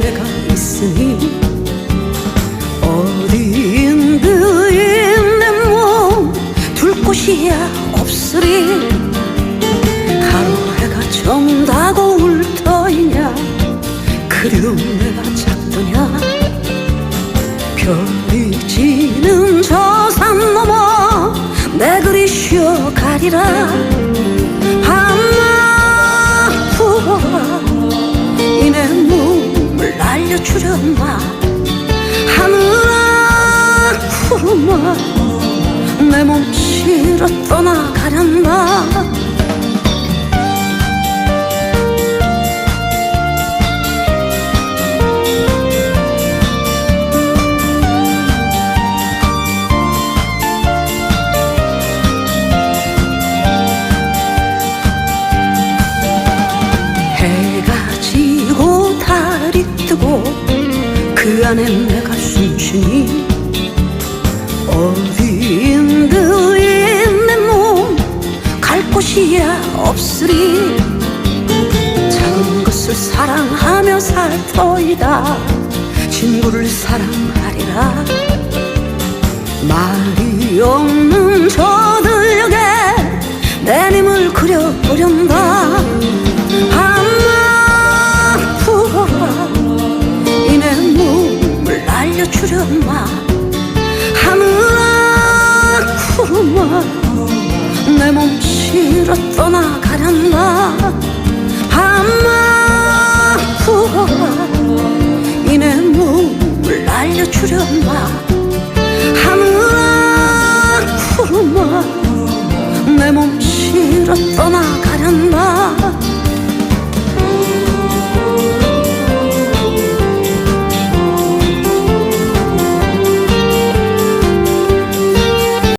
내가 있으니 어디인 그인 내몸둘 곳이야 없으리 하루해가 정다고 울터이냐 그리움 내가 작더냐 별이 지는 저 산 넘어 내 그리 쉬어가리라 떠나가련다 해가 지고 달이 뜨고 그 안에 내가 없으리. 작은 것을 사랑하며 살 터이다. 친구를 사랑하리라. 말이 없는 저들녘에 내 님을 그려보련다. 밤나 부어라. 이내 몸을 날려주련마 날려주련마. 하늘아 구름아 내 몸 실어 떠나가련다